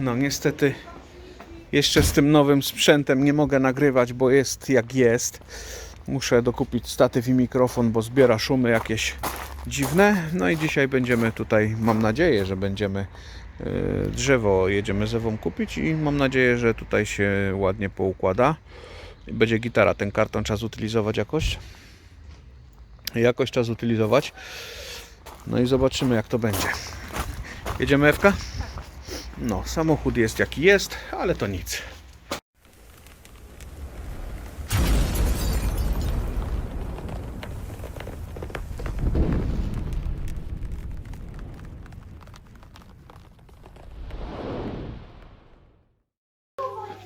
No niestety jeszcze z tym nowym sprzętem nie mogę nagrywać, bo jest jak jest. Muszę dokupić statyw i mikrofon, bo zbiera szumy jakieś dziwne. No i dzisiaj będziemy tutaj, mam nadzieję, że będziemy e, drzewo jedziemy z Ewą kupić i mam nadzieję, że tutaj się ładnie poukłada. Będzie gitara, ten karton trzeba zutylizować jakoś. Jakoś trzeba zutylizować. No i zobaczymy jak to będzie. Jedziemy Ewka? No, samochód jest jaki jest, ale to nic.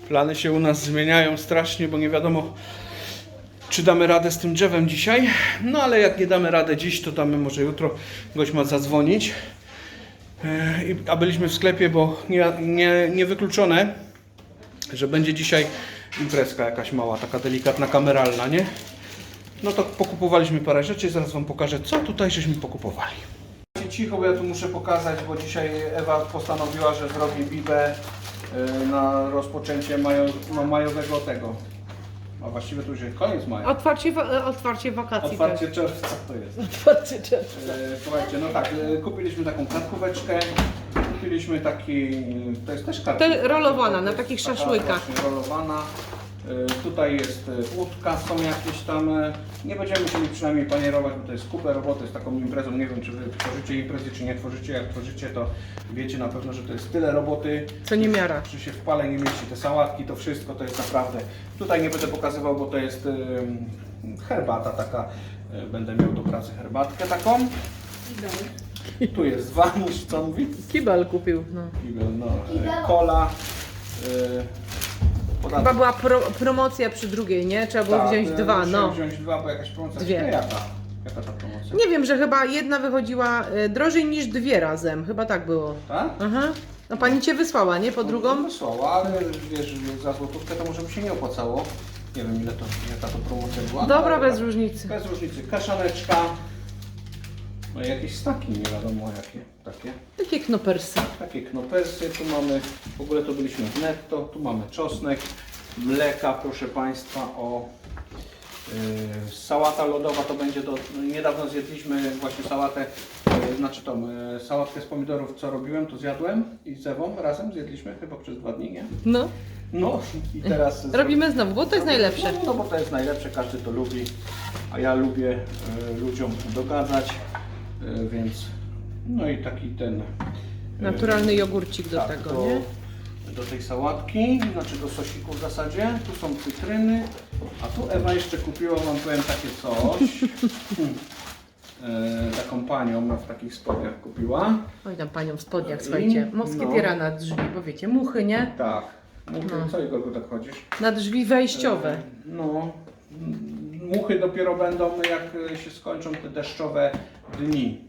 Plany się u nas zmieniają strasznie, bo nie wiadomo, czy damy radę z tym drzewem dzisiaj. No ale jak nie damy radę dziś, to damy może jutro. Gość ma zadzwonić. E, A byliśmy w sklepie, bo nie, nie, nie wykluczone, że będzie dzisiaj imprezka jakaś mała, taka delikatna, kameralna, nie? No to pokupowaliśmy parę rzeczy, zaraz Wam pokażę, co tutaj żeśmy pokupowali. Cicho, bo ja tu muszę pokazać, bo dzisiaj Ewa postanowiła, że zrobi bibę e, na rozpoczęcie no, majowego tego. A właściwie to już jest koniec maja. Otwarcie, wa- otwarcie wakacji Otwarcie też. czerwca to jest. Otwarcie czerwca. E, Słuchajcie, no tak, e, kupiliśmy taką kartkóweczkę, kupiliśmy taki, e, to jest też kartkówka. To rolowana, to na takich szaszłykach. właśnie Rolowana. E, Tutaj jest e, łódka, są jakieś tam, e, nie będziemy musieli przynajmniej panierować, bo to jest kupę roboty z taką imprezą, nie wiem czy wy tworzycie imprezy, czy nie tworzycie, jak tworzycie to wiecie na pewno, że to jest tyle roboty, Co nie miara. czy się w pale nie mieści, te sałatki, to wszystko to jest naprawdę. Tutaj nie będę pokazywał, bo to jest herbata taka. Będę miał do pracy herbatkę taką. Tu jest wanisz, co mówi? Kibel kupił. No. Kibel, no, kola. Y, Chyba podatek. była pro, promocja przy drugiej, nie? Trzeba było Tak, wziąć y, dwa, musiałem no. wziąć dwa, bo jakaś promocja. Dwie. Nie, Jaka? Jaka ta promocja? Nie wiem, że chyba jedna wychodziła e, drożej niż dwie razem. Chyba tak było. Tak? Aha. No pani cię wysłała, nie? Po No, drugą? Wysłała, ale wiesz, za złotówkę to może by się nie opłacało. Nie wiem ile to, jaka to promocja była. Dobra, ale bez różnicy. Bez różnicy. Kaszaneczka. No i jakieś staki, nie wiadomo jakie. Takie, Takie knopersy. takie knopersy. Tu mamy, w ogóle to byliśmy w netto. Tu mamy czosnek, mleka, proszę Państwa, o yy, sałata lodowa to będzie do, niedawno zjedliśmy właśnie sałatę, yy, znaczy tą yy, sałatkę z pomidorów, co robiłem, to zjadłem i z Ewą razem zjedliśmy chyba przez dwa dni, nie? No. No i teraz Robimy znowu, bo to jest najlepsze. no, no bo to jest najlepsze, każdy to lubi, a ja lubię e, ludziom dogadzać, więc no i taki ten e, Naturalny jogurcik do tak, tego, do, nie? do tej sałatki, znaczy do sosiku w zasadzie. Tu są cytryny, a tu Ewa jeszcze kupiła, wam powiem takie coś. E, taką panią w takich spodniach kupiła. Oj tam panią w spodniach, słuchajcie. Moskietiera no. na drzwi, bo wiecie, muchy, nie? Tak. Mówię, No. co Igorku tak chodzisz? Na drzwi wejściowe. E, No, muchy dopiero będą jak e, się skończą te deszczowe dni.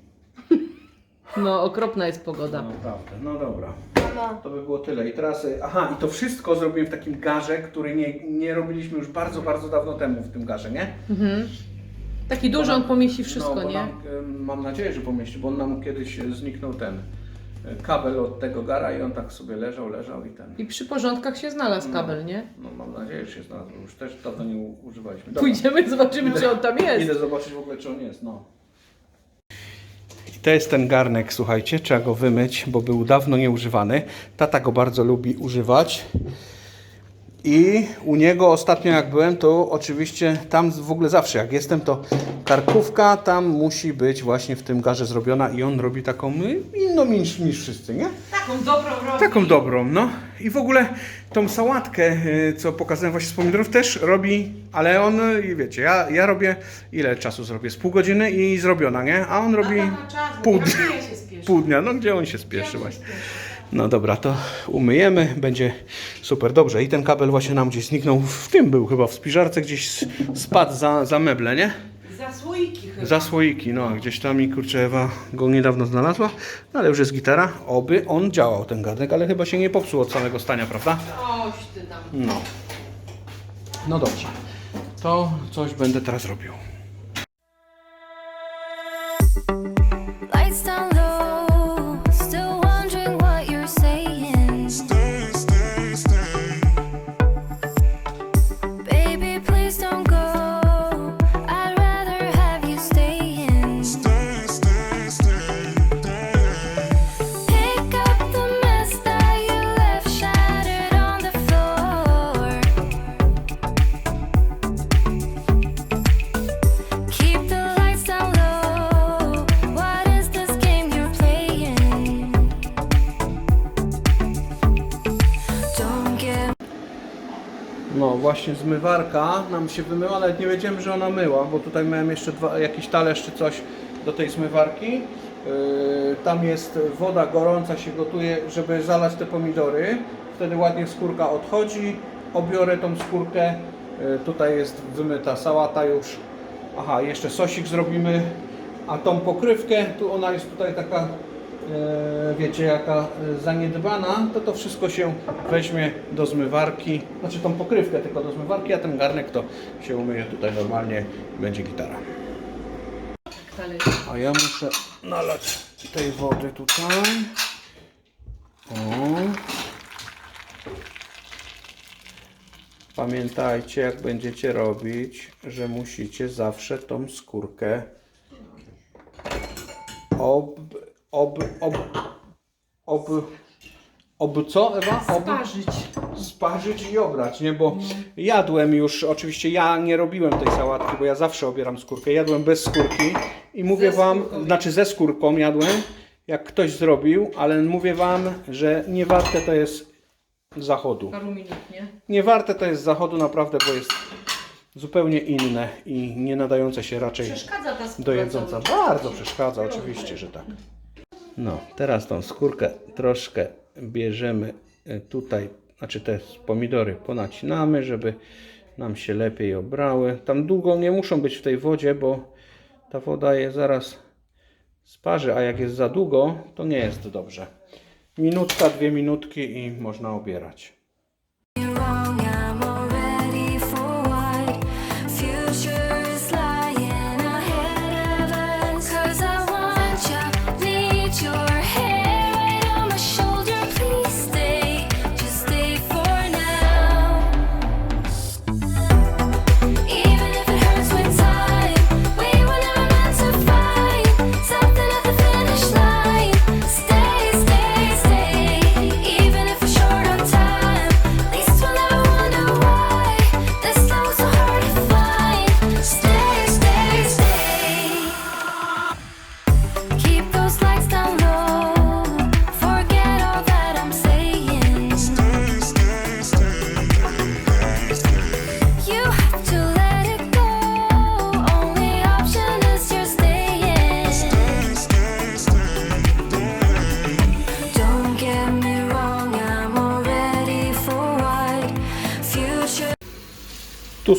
No, okropna jest pogoda. No, Naprawdę, no dobra. To by było tyle. I teraz, e, aha, i to wszystko zrobiłem w takim garze, który nie, nie robiliśmy już bardzo, bardzo dawno temu w tym garze, nie? Mhm. Taki duży, on pomieści wszystko, no, bo nie? Nam, mam nadzieję, że pomieści, bo on nam kiedyś zniknął ten kabel od tego gara i on tak sobie leżał, leżał i ten. I przy porządkach się znalazł kabel, nie? No mam nadzieję, że się znalazł, już też dawno nie u- używaliśmy. Dobra. Pójdziemy, zobaczymy, czy on tam jest. Idę zobaczyć w ogóle, czy on jest, no. I to jest ten garnek, słuchajcie, trzeba go wymyć, bo był dawno nieużywany. Tata go bardzo lubi używać. I u niego ostatnio jak byłem, to oczywiście tam w ogóle zawsze jak jestem, to karkówka tam musi być właśnie w tym garze zrobiona i on robi taką inną niż, niż wszyscy, nie? Taką dobrą robi. Taką dobrą, no. I w ogóle tą sałatkę, y, co pokazałem właśnie z pomidorów, też robi, ale on, y, wiecie, ja, ja robię, ile czasu zrobię? Z pół godziny i zrobiona, nie? A on robi pół dnia. Pół dnia, no gdzie on się spieszy właśnie. No dobra, to umyjemy, będzie super dobrze. I ten kabel właśnie nam gdzieś zniknął, w tym był chyba, w spiżarce gdzieś spadł za, za meble, nie? Za słoiki chyba. Za słoiki, no gdzieś tam i kurczę Ewa go niedawno znalazła, no ale już jest gitara, oby on działał ten garnek, ale chyba się nie popsuł od samego stania, prawda? Oś ty tam. No. No dobrze, to coś będę teraz robił. Zmywarka nam się wymyła, nawet nie wiedziałem, że ona myła, bo tutaj miałem jeszcze dwa, jakiś talerz czy coś do tej zmywarki. Yy, tam jest woda gorąca się gotuje, żeby zalać te pomidory. Wtedy ładnie skórka odchodzi. Obiorę tą skórkę. Yy, tutaj jest wymyta sałata już. Aha, jeszcze sosik zrobimy. A tą pokrywkę, tu ona jest tutaj taka wiecie, jaka e, zaniedbana, to to wszystko się weźmie do zmywarki, znaczy tą pokrywkę tylko do zmywarki, a ten garnek to się umyje tutaj normalnie, będzie gitara. A ja muszę nalać tej wody tutaj. O. Pamiętajcie, jak będziecie robić, że musicie zawsze tą skórkę ob, ob, ob, ob, ob co Ewa? Ob, Sparzyć. sparzyć i obrać, nie? Bo jadłem już, oczywiście ja nie robiłem tej sałatki, bo ja zawsze obieram skórkę. Jadłem bez skórki i mówię Ze wam, skórką. znaczy ze skórką jadłem, jak ktoś zrobił, ale mówię wam, że nie warte to jest zachodu. Paru minut, nie? Nie warte to jest zachodu naprawdę, bo jest zupełnie inne i nie nadające się raczej Przeszkadza ta skóra do cały czas. Bardzo przeszkadza, oczywiście, że tak. No, teraz tą skórkę troszkę bierzemy e, tutaj, znaczy te pomidory ponacinamy, żeby nam się lepiej obrały. Tam długo nie muszą być w tej wodzie, bo ta woda je zaraz sparzy, a jak jest za długo, to nie jest dobrze. Minutka, dwie minutki i można obierać.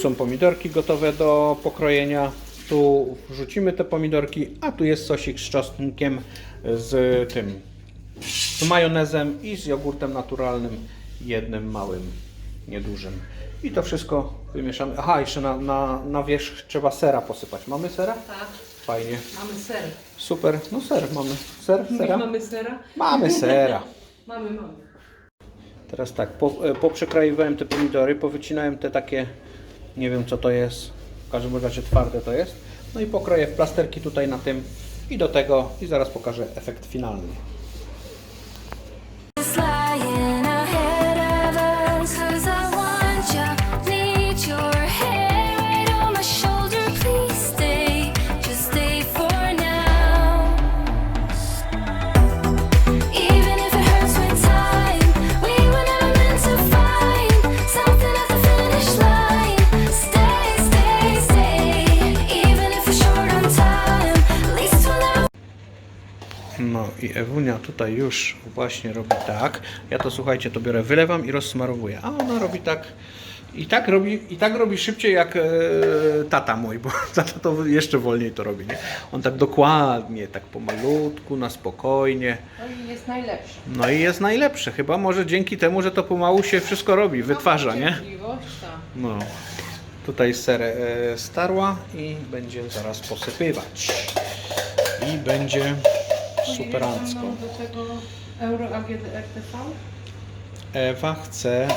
Są pomidorki gotowe do pokrojenia. Tu wrzucimy te pomidorki, a tu jest sosik z czosnkiem, z tym, z majonezem i z jogurtem naturalnym, jednym małym, niedużym. I to wszystko wymieszamy. Aha, jeszcze na, na, na wierzch trzeba sera posypać. Mamy sera? Tak. Fajnie. Mamy ser. Super. No ser mamy. Ser? Sera? Mamy sera? Mamy sera. Mamy, mamy. Teraz tak, po, e, poprzekraiwałem te pomidory, powycinałem te takie, nie wiem co to jest, w każdym razie twarde to jest. No i pokroję w plasterki tutaj na tym i do tego i zaraz pokażę efekt finalny. No i Ewunia tutaj już właśnie robi tak. Ja to słuchajcie, to biorę, wylewam i rozsmarowuję. A ona robi tak. I tak robi, i tak robi szybciej jak e, tata mój, bo tata to jeszcze wolniej to robi. Nie? On tak dokładnie, tak pomalutku, na spokojnie. No i jest najlepszy. No i jest najlepsze. Chyba może dzięki temu, że to pomału się wszystko robi, wytwarza, nie? Tak. No. Tutaj ser e, starła i będzie zaraz posypywać. I będzie superancko. Do tego Euro AGD RTV. Ewa chce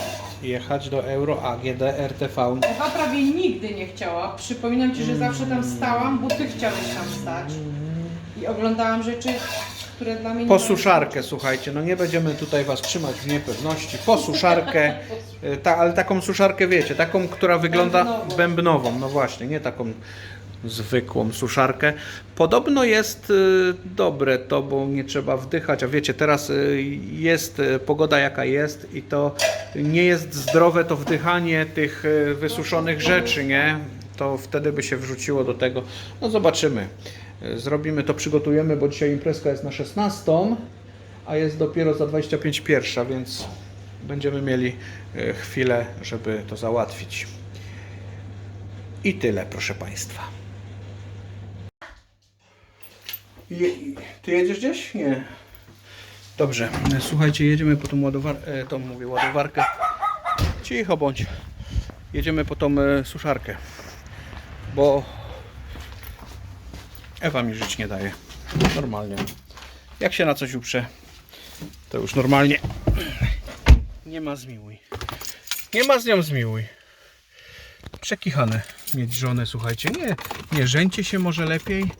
jechać do Euro AGD RTV. Ewa prawie nigdy nie chciała. Przypominam Ci, że zawsze tam stałam, bo Ty chciałeś tam stać. I oglądałam rzeczy, które dla mnie nie Po były- suszarkę, słuchajcie, no nie będziemy tutaj Was trzymać w niepewności. Po suszarkę, e, ta, ale taką suszarkę wiecie, taką, która wygląda Bębnową. bębnową, no właśnie, nie taką zwykłą suszarkę. Podobno jest y, dobre to, bo nie trzeba wdychać, a wiecie, teraz y, jest y, pogoda jaka jest i to nie jest zdrowe to wdychanie tych wysuszonych rzeczy, nie? To wtedy by się wrzuciło do tego. No zobaczymy. Zrobimy to, przygotujemy, bo dzisiaj imprezka jest na 16, a jest dopiero za 25 pierwsza, więc będziemy mieli chwilę, żeby to załatwić. I tyle, proszę Państwa. Je, ty jedziesz gdzieś? Nie. Dobrze, słuchajcie, jedziemy po tą ładowarkę, tą mówię, ładowarkę. Cicho bądź. Jedziemy po tą e, suszarkę, bo Ewa mi żyć nie daje. Normalnie. Jak się na coś uprze, to już normalnie. Nie ma zmiłuj. Nie ma z nią zmiłuj przekichane mieć żonę, słuchajcie. Nie, nie żeńcie się może lepiej.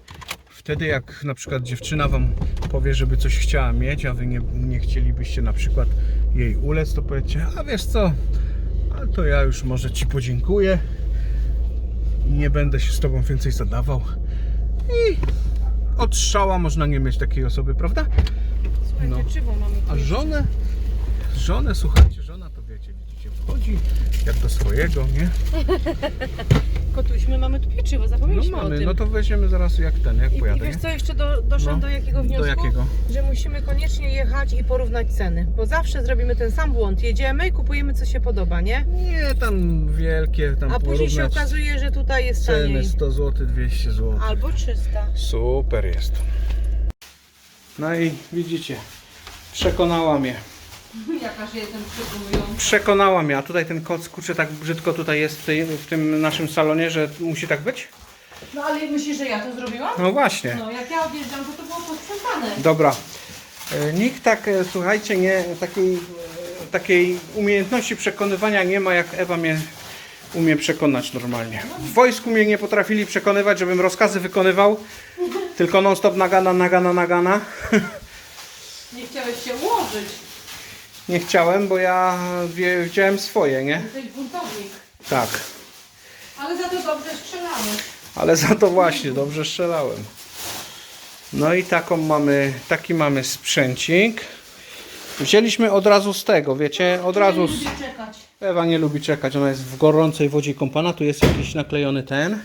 Wtedy jak na przykład dziewczyna wam powie, żeby coś chciała mieć, a wy nie, nie chcielibyście na przykład jej ulec, to powiecie, a wiesz co, a to ja już może ci podziękuję i nie będę się z tobą więcej zadawał. I od strzała można nie mieć takiej osoby, prawda? Słuchajcie, No. mamy A żonę, żonę, słuchajcie, żona to wiecie, widzicie, wchodzi jak do swojego, nie? Kotuś, my mamy tu pieczywo, No zapomnieliśmy o mamy, tym. no to weźmiemy zaraz jak ten, jak I, I pojadę, wiesz nie? co, jeszcze do, doszłam No. do jakiego wniosku? Do jakiego? Że musimy koniecznie jechać i porównać ceny, bo zawsze zrobimy ten sam błąd. Jedziemy i kupujemy co się podoba, nie? Nie, tam wielkie, tam A później się porównać okazuje, że tutaj jest ceny taniej. 100 zł, 200 zł. Albo 300. Super jest. No i widzicie, przekonała mnie. Jakaż jestem przekonująca. Przekonała mnie, a tutaj ten koc, kurczę, tak brzydko tutaj jest w, tej, w tym naszym salonie, że musi tak być? No ale myślisz, że ja to zrobiłam? No właśnie. No, jak ja odjeżdżam, to to było posprzątane. Dobra. E, Nikt tak, e, słuchajcie, nie, takiej, e, takiej umiejętności przekonywania nie ma, jak Ewa mnie umie przekonać normalnie. W wojsku mnie nie potrafili przekonywać, żebym rozkazy wykonywał, tylko non stop nagana, nagana, nagana. Nie chciałeś się ułożyć. Nie chciałem, bo ja wie, wziąłem swoje, nie? Jesteś buntownik. Tak. Ale za to dobrze strzelamy. Ale za to właśnie dobrze strzelałem. No i taką mamy, taki mamy sprzęcik. Wzięliśmy od razu z tego, wiecie, od razu z... Lubię czekać. Ewa nie lubi czekać, ona jest w gorącej wodzie kąpana, tu jest jakiś naklejony ten.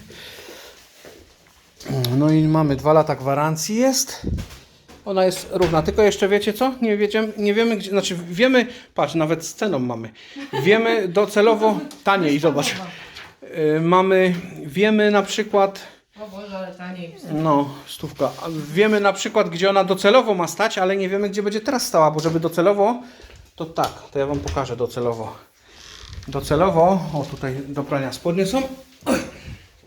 No i mamy dwa lata gwarancji jest. Ona jest równa, tylko jeszcze wiecie co? Nie, wiedziemy, nie wiemy gdzie, znaczy wiemy, patrz, nawet z ceną mamy. Wiemy docelowo taniej, zobacz. Y, Mamy, wiemy na przykład, O Boże, ale taniej. no, stówka. A Wiemy na przykład, gdzie ona docelowo ma stać, ale nie wiemy, gdzie będzie teraz stała, bo żeby docelowo, to tak, to ja Wam pokażę docelowo. Docelowo, o tutaj do prania spodnie są.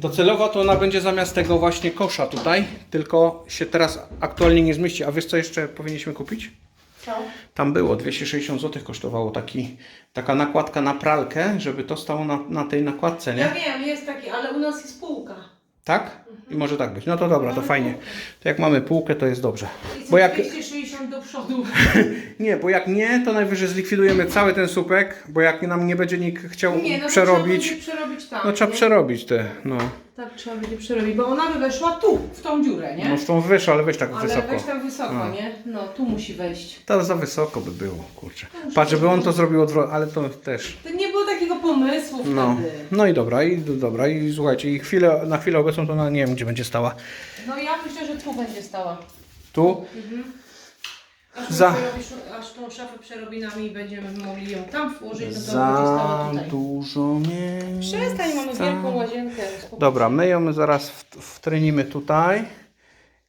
Docelowo to ona będzie zamiast tego właśnie kosza tutaj, tylko się teraz aktualnie nie zmieści. A wiesz co jeszcze powinniśmy kupić? Co? Tam było 260 zł kosztowało taki, taka nakładka na pralkę, żeby to stało na, na tej nakładce, Ja nie? wiem, jest taki, ale u nas jest półka. Tak? I może tak być. No to dobra, to fajnie. To jak mamy półkę, to jest dobrze. Bo jak, 260 do przodu. nie, bo jak nie, to najwyżej zlikwidujemy cały ten supek, bo jak nam nie będzie nikt chciał Nie, no to przerobić, trzeba będzie przerobić tam. no trzeba nie? przerobić te, no. Tak, trzeba będzie przerobić, bo ona by weszła tu, w tą dziurę, nie? No z tą wyższą, ale weź tak ale wysoko. weź tam wysoko, No. nie? No, tu musi wejść. To za wysoko by było, kurczę. Patrz, żeby on to zrobił odwrotnie, ale to też. To nie było takiego pomysłu No, wtedy. no i dobra, i dobra, i słuchajcie, i chwilę, na chwilę obecną to ona nie wiem, gdzie będzie stała. No ja myślę, że tu będzie stała. Tu? Aż, Za- Za... aż tą szafę przerobi nami i będziemy mogli ją tam włożyć, no to będzie stała Za tutaj. dużo miejsca. Przestań, mamy wielką łazienkę. spokój. Dobra, my ją zaraz w- wtrenimy tutaj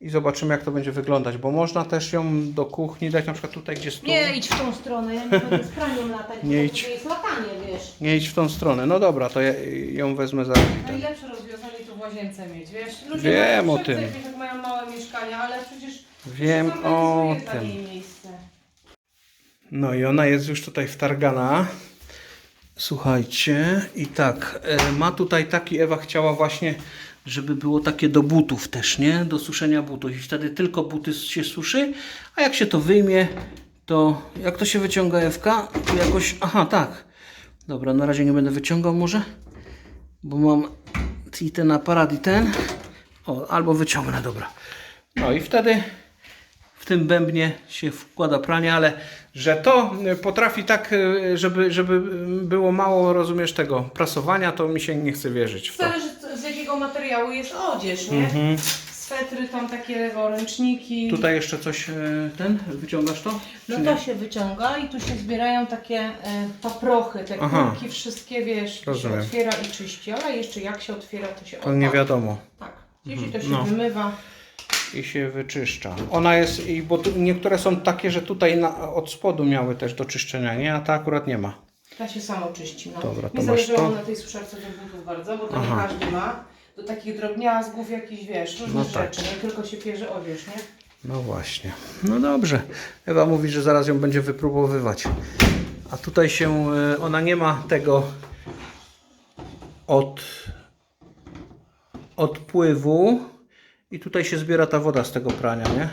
i zobaczymy jak to będzie wyglądać, bo można też ją do kuchni dać na przykład tutaj, gdzie stół. Nie idź w tą stronę, ja nie będę z praniem latać, Nie bo idź. to jest latanie, wiesz. Nie idź w tą stronę. No dobra, to ja ją wezmę zaraz. Najlepsze rozwiązanie to w łazience mieć, wiesz? Ludzie Wiem mają o tym. wszędzie, jak mają małe mieszkania, ale przecież Wiem o tym. No i ona jest już tutaj wtargana. Słuchajcie, i tak, e, ma tutaj taki, Ewa chciała właśnie, żeby było takie do butów też, nie? Do suszenia butów. I wtedy tylko buty się suszy, a jak się to wyjmie, to jak to się wyciąga Ewka? Jakoś, aha, tak. Dobra, na razie nie będę wyciągał może, bo mam i ten aparat i ten. O, albo wyciągnę, dobra. No i wtedy w tym bębnie się wkłada pranie, ale że to potrafi tak, y, żeby, żeby było mało, rozumiesz, tego prasowania, to mi się nie chce wierzyć w to. Zależy z- jakiego materiału jest odzież, nie? Swetry tam takie, ręczniki. Mhm. Tutaj jeszcze coś, y, ten, wyciągasz to? No Czy to nie? się wyciąga i tu się zbierają takie e, paprochy, te Aha. kulki wszystkie, wiesz, to się Rozumiem. otwiera i czyści, ale jeszcze jak się otwiera, to się To nie wiadomo. Tak, jeśli to się No. wymywa. I się wyczyszcza. Ona jest, i bo tu, niektóre są takie, że tutaj na, od spodu miały też do czyszczenia, nie? A ta akurat nie ma. Ta się samo czyści. No. Dobra, to Mi masz zależało to. na tej suszarce do butów bardzo, bo to Aha. nie każdy ma. Do takich drobniazgów jakichś, wiesz, różnych No tak. rzeczy, nie tylko się pierze odzież, nie? No właśnie. No dobrze. Ewa mówi, że zaraz ją będzie wypróbowywać. A tutaj się, y, ona nie ma tego od odpływu i tutaj się zbiera ta woda z tego prania, nie?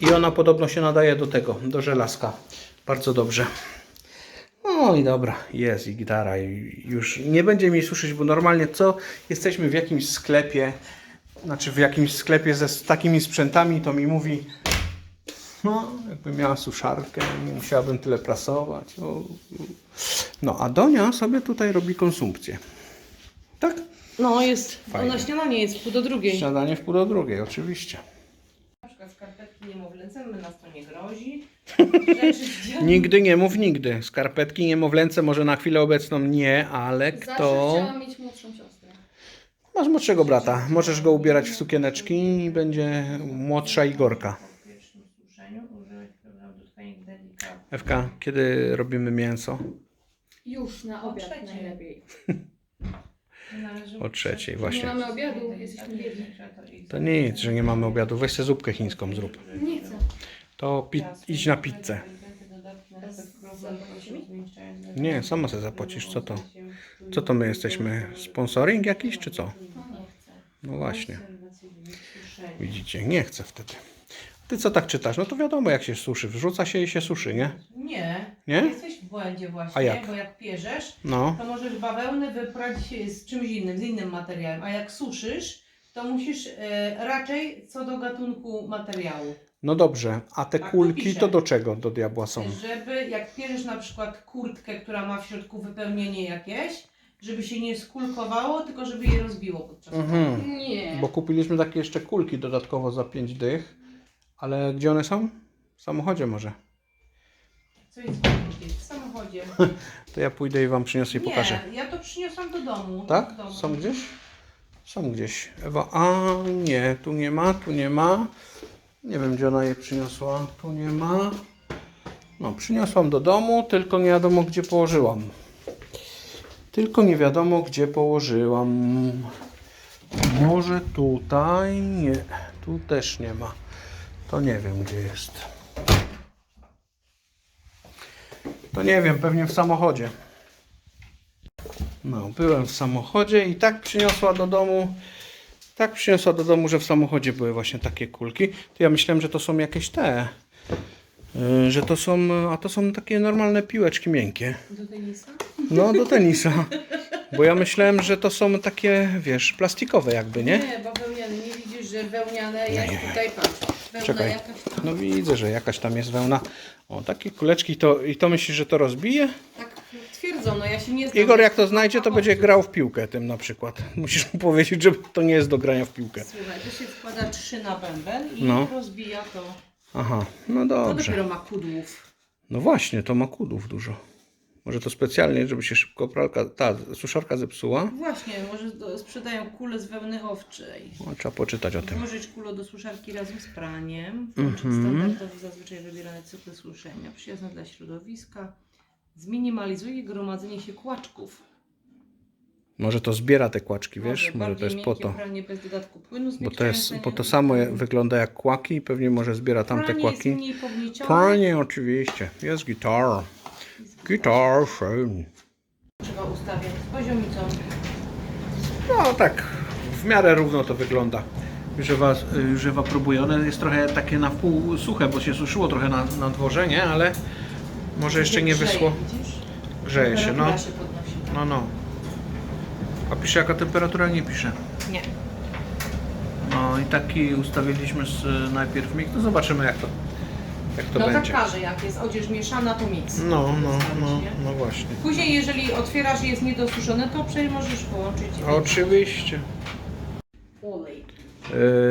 I ona podobno się nadaje do tego, do żelazka. Bardzo dobrze. No i dobra, jest i gitara i już nie będzie mi suszyć, bo normalnie co jesteśmy w jakimś sklepie, znaczy w jakimś sklepie ze z takimi sprzętami, to mi mówi no, jakbym miała suszarkę, nie musiałabym tyle prasować. No, a Donia sobie tutaj robi konsumpcję. No jest, Fajnie. na śniadanie jest pół do drugiej. Śniadanie w pół do drugiej, oczywiście. Na przykład skarpetki niemowlęce, nas to nie grozi. Rzeczy Nigdy nie mów nigdy. Skarpetki niemowlęce może na chwilę obecną nie, ale Zawsze kto... chciałam mieć młodszą siostrę. Masz młodszego brata. Możesz go ubierać w sukieneczki i będzie młodsza Igorka. Ewka, kiedy robimy mięso? Już na obiad najlepiej. O trzeciej, właśnie. Nie mamy obiadu, jesteśmy biedni. To nic, że nie mamy obiadu. Weź sobie zupkę chińską zrób. Nie chcę. To pi- idź na pizzę. Nie, sama sobie zapłacisz. Co to? Co to my jesteśmy? Sponsoring jakiś czy co? No właśnie. Widzicie, nie chcę wtedy. Ty co tak czytasz? No to wiadomo jak się suszy. Wrzuca się i się suszy, nie? Nie, Nie? jesteś w błędzie właśnie, A jak? bo jak pierzesz, No. to możesz bawełnę wyprać z czymś innym, z innym materiałem, a jak suszysz, to musisz e, raczej co do gatunku materiału. No dobrze, a te Tak, kulki pisze. to do czego do diabła są? Żeby jak pierzesz na przykład kurtkę, która ma w środku wypełnienie jakieś, żeby się nie skulkowało, tylko żeby je rozbiło podczas Mhm. Nie. Bo kupiliśmy takie jeszcze kulki dodatkowo za 5 dych. Ale gdzie one są? W samochodzie może. Co jest w w samochodzie? To ja pójdę i wam przyniosę i pokażę. Nie, ja to przyniosłam do domu. Tak? Do domu. Są gdzieś? Są gdzieś. Ewa, a nie, tu nie ma, tu nie ma. Nie wiem, gdzie ona je przyniosła. Tu nie ma. No, przyniosłam do domu, tylko nie wiadomo, gdzie położyłam. Tylko nie wiadomo, gdzie położyłam. Może tutaj? Nie. Tu też nie ma. To nie wiem, gdzie jest. To nie wiem, pewnie w samochodzie. No, byłem w samochodzie i tak przyniosła do domu. Tak przyniosła do domu, że w samochodzie były właśnie takie kulki. To ja myślałem, że to są jakieś te. y, Że to są, a to są takie normalne piłeczki miękkie. Do tenisa? No, do tenisa. Bo ja myślałem, że to są takie, wiesz, plastikowe jakby, nie? Nie, bawełniane. Nie widzisz, że wełniane jest tutaj, patrz. Wełna Czekaj. No widzę, że jakaś tam jest wełna. O, takie kuleczki to i to myślisz, że to rozbije? Tak twierdzono, ja się nie znam. Igor jak to znajdzie, to będzie grał w piłkę tym na przykład. Musisz mu powiedzieć, że to nie jest do grania w piłkę. Słuchaj, to się wkłada trzy na bęben i No. rozbija to. Aha, no To dobrze. dopiero ma kudłów. No właśnie, to ma kudów dużo. Może to specjalnie, żeby się szybko pralka, ta suszarka zepsuła? Właśnie, może do, sprzedają kule z wełny owczej. O, trzeba poczytać o tym. Włożyć kulę do suszarki razem z praniem. Włączyć standardowy, zazwyczaj wybierane cykle suszenia. Przyjazne dla środowiska. Zminimalizuje gromadzenie się kłaczków. Może to zbiera te kłaczki, wiesz? Może Może to jest po to. Pranie bez dodatku płynu Bo to, jest, bo to samo je- wygląda jak kłaki i pewnie może zbiera tamte Pranie jest kłaki. mniej powniecione. Pranie oczywiście. Jest gitar. Gitar schön. Trzeba ustawiać z poziomicą. No tak, w miarę równo to wygląda. Już Ewa próbuje. One jest trochę takie na pół suche, bo się suszyło trochę na, na dworze, nie? Ale może jeszcze nie Grzeje. Widzisz? Grzeje się, no. Się podnosi. No, no. A pisze jaka temperatura? Nie pisze. Nie. No i taki ustawiliśmy z, najpierw mix, no zobaczymy jak to, jak to no będzie. tak każe, jak jest odzież mieszana, to mix. No, no, Zostawić, no, nie? no właśnie. Później, jeżeli otwierasz i jest niedosuszone, to przecież możesz połączyć. Oczywiście. Olej.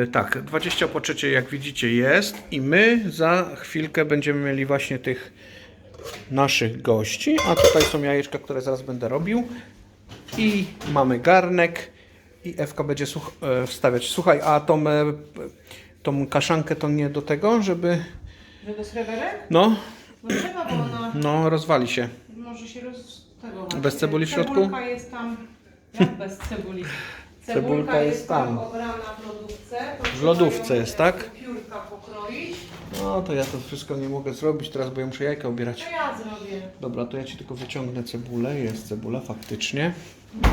Yy, tak, 20 po trzeciej jak widzicie jest i my za chwilkę będziemy mieli właśnie tych naszych gości, a tutaj są jajeczka, które zaraz będę robił i mamy garnek i Ewka będzie słuch- e, wstawiać. Słuchaj, a tą, e, tą kaszankę to nie do tego, żeby Że do sreberek? no, No trzeba, bo ona no rozwali się. może się roz... Tego, Bez cebuli w środku? Cebulka jest tam... Jak bez cebuli? Cebulka jest tam. obrana w lodówce. to W trzeba lodówce ją jest, tak? Piórka pokroić. No to ja to wszystko nie mogę zrobić teraz, bo ja muszę jajka ubierać. To ja zrobię. Dobra, to ja Ci tylko wyciągnę cebulę. Jest cebula faktycznie. No.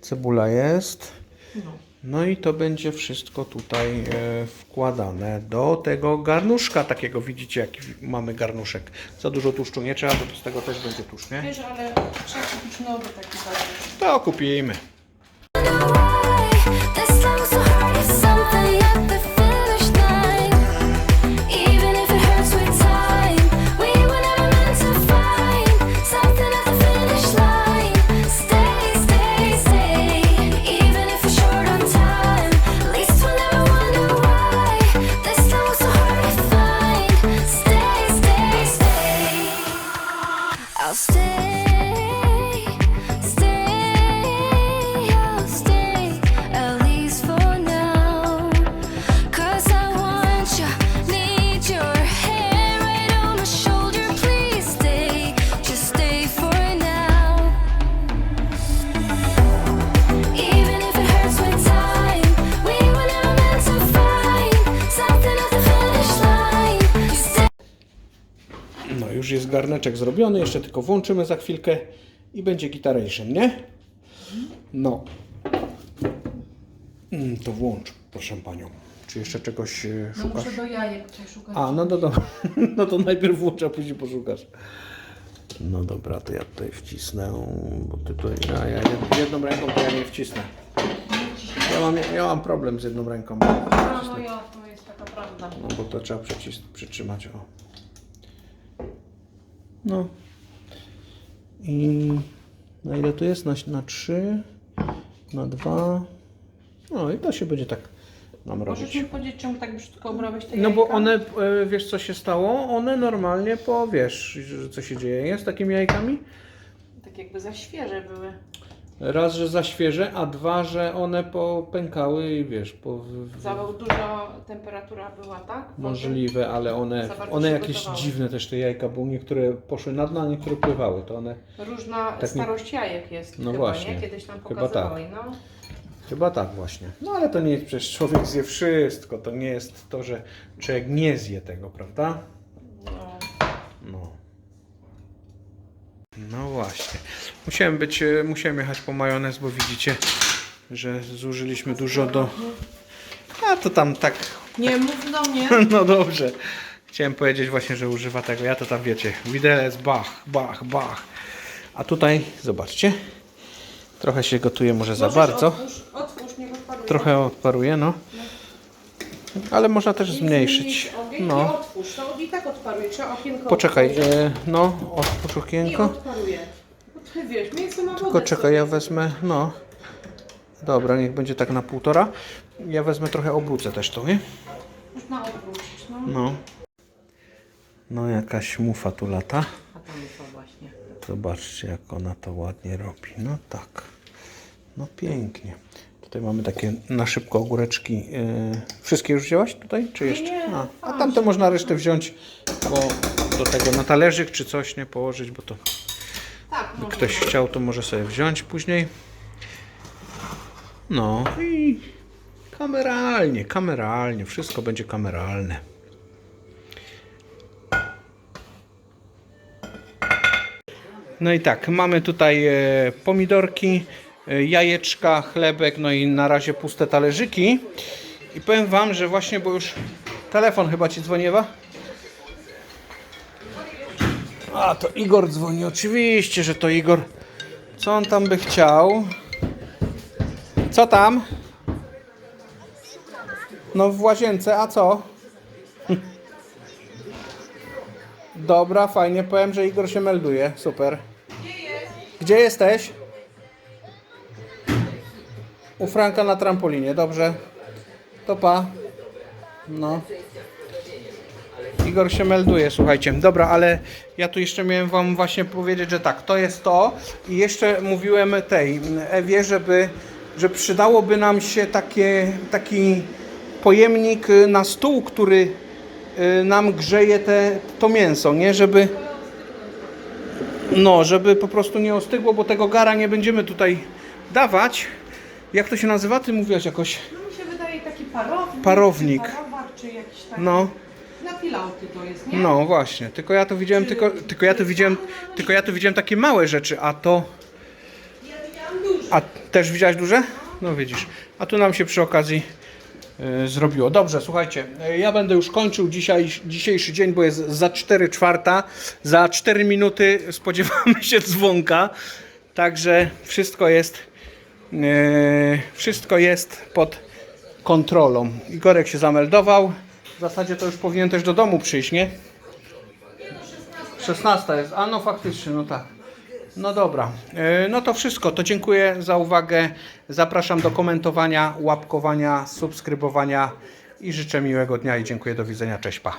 Cebula jest. no. No i to będzie wszystko tutaj e, wkładane do tego garnuszka takiego. Widzicie, jaki mamy garnuszek. Za dużo tłuszczu nie trzeba, bo z tego też będzie tłuszcz, nie? Wiesz, ale trzeba kupić nowy taki bardziej. To kupimy. Garneczek zrobiony, jeszcze tylko włączymy za chwilkę i będzie gitaration, nie? No. Mm, To włącz, proszę Panią. Czy jeszcze czegoś e, No szukasz? muszę do jajek poszukać. A, no to dobra. No to najpierw włącz, a później poszukasz. No dobra, to ja tutaj wcisnę, bo ty tutaj, ja, ja jed- jedną ręką to ja nie wcisnę. Ja mam, ja mam problem z jedną ręką. A, no ja, to jest taka prawda. No bo to trzeba przycis- przytrzymać. O. No. I na ile to jest? Na, na 3, na 2. No i to się będzie tak nam Możesz robić. mi powiedzieć, czemu tak brzydko obrałeś te No bo jajka? one, e, wiesz co się stało? One normalnie po, wiesz, że- co się dzieje z takimi jajkami? Tak jakby za świeże były. Raz, że za świeże, a dwa, że one popękały i wiesz, po, w- w- Za duża temperatura była, tak? Wody? Możliwe, ale one, one jakieś gotowały. dziwne też te jajka, bo niektóre poszły na dno, a niektóre pływały. To one Różna Tak nie- starość jajek jest No chyba, właśnie. nie? Kiedyś tam Chyba pokazywali, no. chyba tak właśnie. No ale to nie jest przecież człowiek zje wszystko. To nie jest to, że człowiek nie zje tego, prawda? no. No. Właśnie. Musiałem być, e, musiałem jechać po majonez, bo widzicie, że zużyliśmy dużo do... A to tam tak Nie mów do mnie. No dobrze. Chciałem powiedzieć właśnie, że używa tego. Ja to tam wiecie. Widelec, bach, bach, bach. A tutaj, zobaczcie. Trochę się gotuje może za Możesz bardzo. Otwórz, otwórz. Trochę odparuje, no. Ale można też zmniejszyć. No. otwórz. To i tak odparuje. Trzeba okienko Poczekaj, e, no, otwórz I okienko. odparuje. Ty wiesz, wodę Tylko czekaj, ja wezmę, no. Dobra, niech będzie tak na półtora. Ja wezmę trochę obrócę też to, nie? Można obrócić, no. No. No jakaś mufa tu lata. A tam to właśnie. Zobaczcie, jak ona to ładnie robi. No tak. No pięknie. Tutaj mamy takie na szybko ogóreczki. Yy, wszystkie już wzięłaś tutaj? Czy jeszcze? nie, A, a tamte można resztę wziąć, bo do tego na talerzyk czy coś nie położyć, bo to Tak, ktoś chciał, to może sobie wziąć później. No i kameralnie, kameralnie. Wszystko będzie kameralne. No i tak, mamy tutaj e, pomidorki, jajeczka, chlebek, no i na razie puste talerzyki. I powiem Wam, że właśnie, bo już telefon chyba Ci dzwoni? A, to Igor dzwoni, oczywiście, że to Igor. Co on tam by chciał? Co tam? No w łazience, a co? Dobra, fajnie, powiem, że Igor się melduje, super. Gdzie jesteś? U Franka na trampolinie, dobrze. To pa. No. Igor się melduje, słuchajcie. Dobra, ale ja tu jeszcze miałem wam właśnie powiedzieć, że tak, to jest to. I jeszcze mówiłem tej Ewie, żeby, że przydałoby nam się takie, taki pojemnik na stół, który y, nam grzeje te, to mięso, nie? Żeby no, żeby po prostu nie ostygło, bo tego gara nie będziemy tutaj dawać. Jak to się nazywa? Ty mówiłaś jakoś. No mi się wydaje taki parownik. Parownik. Czy parowar, czy jakiś taki. No. Na pilauty to jest, nie? No właśnie, tylko ja to widziałem, tylko, tylko ja to widziałem, tylko ja to widziałem takie małe rzeczy, a to. A też widziałeś duże? No widzisz. A tu nam się przy okazji y, zrobiło. Dobrze, słuchajcie, y, ja będę już kończył dzisiaj, dzisiejszy dzień, bo jest za 4 czwarta. Za 4 minuty spodziewamy się dzwonka. Także wszystko jest wszystko jest pod kontrolą. Igorek się zameldował. W zasadzie to już powinien też do domu przyjść, nie? 16 jest, a no faktycznie, no tak. No dobra, E, no to wszystko. To dziękuję za uwagę. Zapraszam do komentowania, łapkowania, subskrybowania i życzę miłego dnia i dziękuję. Do widzenia. Cześć, pa.